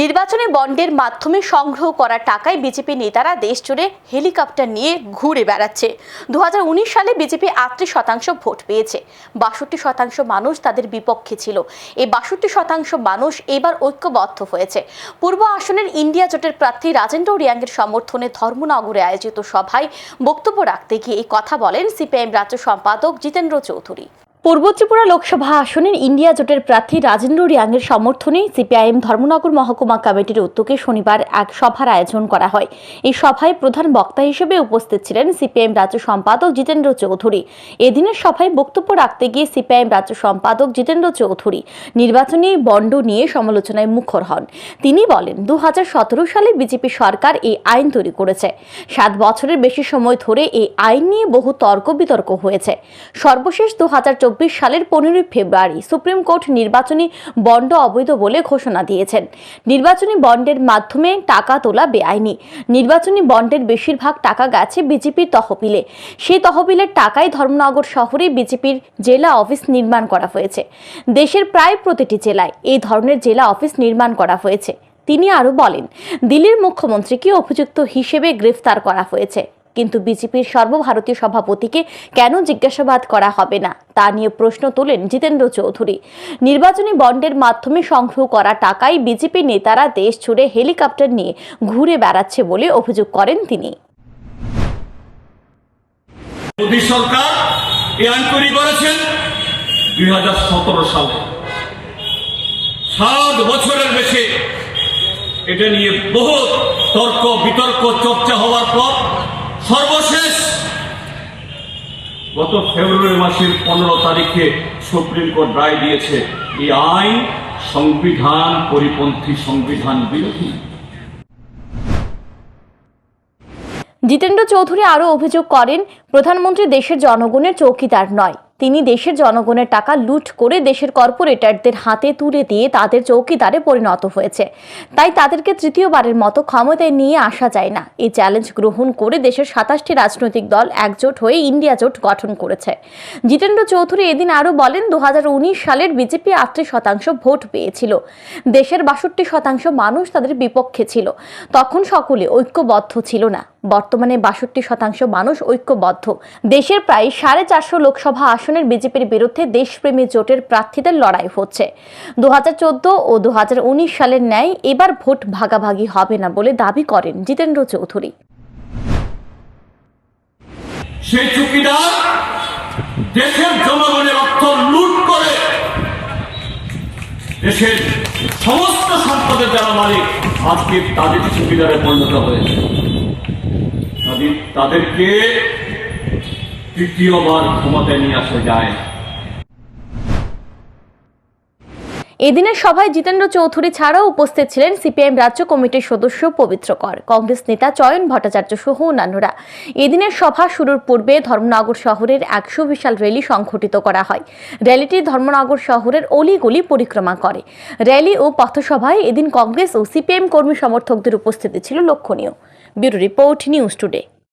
নির্বাচনী বন্ডের মাধ্যমে সংগ্রহ করা টাকায় বিজেপি নেতারা দেশ জুড়ে হেলিকপ্টার নিয়ে ঘুরে বেড়াচ্ছে। দু সালে বিজেপি আটত্রিশ শতাংশ ভোট পেয়েছে। বাষট্টি শতাংশ মানুষ তাদের বিপক্ষে ছিল। এই বাষট্টি শতাংশ মানুষ এবার ঐক্যবদ্ধ হয়েছে। পূর্ব আসনের ইন্ডিয়া জোটের প্রার্থী রাজেন্দ্র রিয়াংয়ের সমর্থনে ধর্মনগরে আয়োজিত সভায় বক্তব্য রাখতে গিয়ে এই কথা বলেন সিপিআইএম রাজ্য সম্পাদক জিতেন্দ্র চৌধুরী। পূর্ব ত্রিপুরা লোকসভা আসনের ইন্ডিয়া জোটের প্রার্থী রাজেন্দ্র রিয়াংয়ের সমর্থনে সিপিআইএম ধর্মনগর মহকুমা কমিটির উদ্যোগে শনিবার এক সভার আয়োজন করা হয়। এই সভায় প্রধান বক্তা হিসেবে উপস্থিত ছিলেন সিপিআইএম রাজ্য সম্পাদক জিতেন্দ্র চৌধুরী। এদিনের সভায় বক্তব্য রাখতে গিয়ে সিপিআইএম রাজ্য সম্পাদক জিতেন্দ্র চৌধুরী নির্বাচনী বন্ড নিয়ে সমালোচনায় মুখর হন। তিনি বলেন দু হাজার সতেরো সালে বিজেপি সরকার এই আইন তৈরি করেছে। সাত বছরের বেশি সময় ধরে এই আইন নিয়ে বহু তর্ক বিতর্ক হয়েছে। সর্বশেষ দু হাজার সালের পনেরোই ফেব্রুয়ারি সুপ্রিম কোর্ট নির্বাচনী বন্ড অবৈধ বলে ঘোষণা দিয়েছেন। নির্বাচনী বন্ডের মাধ্যমে টাকা তোলা বেআইনি। নির্বাচনী বন্ডের বেশিরভাগ টাকা গেছে বিজেপির তহবিলে। সেই তহবিলের টাকায় ধর্মনগর শহরে বিজেপির জেলা অফিস নির্মাণ করা হয়েছে। দেশের প্রায় প্রতিটি জেলায় এই ধরনের জেলা অফিস নির্মাণ করা হয়েছে। তিনি আরও বলেন, দিল্লির মুখ্যমন্ত্রীকে অভিযুক্ত হিসেবে গ্রেফতার করা হয়েছে। কিন্তু বিজেপির সর্বভারতীয় সভাপতিকে কেন জিজ্ঞাসাবাদ করা হবে না? তা নিয়ে প্রশ্ন তোলেন জিতেন্দ্র চৌধুরী। নির্বাচনী বন্ডের মাধ্যমে সংগ্রহ করা টাকায় বিজেপি নেতারা দেশ জুড়ে হেলিকপ্টার নিয়ে ঘুরে বেড়াচ্ছে বলে অভিযোগ করেন তিনি। মোদী সরকার আইন তৈরি করেছেন দুই সালে। সাত বছরের বেশি এটা নিয়ে বহু তর্ক বিতর্ক চর্চা হওয়ার পর সর্বশেষ। গত ফেব্রুয়ারি মাসের পনেরো তারিখে সুপ্রিম কোর্ট রায় দিয়েছে, এই আইন সংবিধান, পরিপন্থী সংবিধান বিরোধী। জিতেন্দ্র চৌধুরী আরও অভিযোগ করেন, প্রধানমন্ত্রী দেশের জনগণের চৌকিদার নয়। তিনি দেশের জনগণের টাকা লুট করে দেশের কর্পোরেটরদের হাতে তুলে দিয়ে তাদের চৌকিদারে পরিণত হয়েছে। তাই তাদেরকে তৃতীয়বারের মতো ক্ষমতায় নিয়ে আসা যায় না। এই চ্যালেঞ্জ গ্রহণ করে দেশের সাতাশটি রাজনৈতিক দল একজোট হয়ে ইন্ডিয়া জোট গঠন করেছে। জিতেন্দ্র চৌধুরী এদিন আরও বলেন দু হাজার উনিশ সালের বিজেপি আটত্রিশ শতাংশ ভোট পেয়েছিল। দেশের বাষট্টি শতাংশ মানুষ তাদের বিপক্ষে ছিল। তখন সকলে ঐক্যবদ্ধ ছিল না। বর্তমানে বাষট্টি শতাংশ মানুষ ঐক্যবদ্ধ। দেশের প্রায় সাড়ে চারশো লোকসভা আসনের বিজেপির বিরুদ্ধে দেশপ্রেমী জোটের প্রার্থীদের লড়াই হচ্ছে। দুহাজার চোদ্দ ও দু সালের ন্যায় এবার ভোট ভাগাভাগি হবে না বলে দাবি করেন জিতেন্দ্র চৌধুরী। সেই চুক্তিদার দেশের জনগণের অর্থ লুট করে দেশের সমস্ত সম্পদের যারা মালিক, আজকে তাদের চুক্তিদারে পরিণত হয়েছে। তাদেরকে তৃতীয়বার ক্ষমতায় নিয়ে আসা যায়। এদিনের সভায় জিতেন্দ্র চৌধুরী ছাড়াও উপস্থিত ছিলেন সিপিআইএম রাজ্য কমিটির সদস্য পবিত্র কর, কংগ্রেস নেতা চয়ন ভট্টাচার্য সহ অন্যান্যরা। এদিনের সভা শুরুর পূর্বে ধর্মনগর শহরের একশো বিশাল র্যালি সংঘটিত করা হয়। র্যালিটি ধর্মনগর শহরের অলিগলি পরিক্রমা করে। র্যালি ও পথসভায় এদিন কংগ্রেস ও সিপিএম কর্মী সমর্থকদের উপস্থিতি ছিল লক্ষণীয়। Bureau report news today.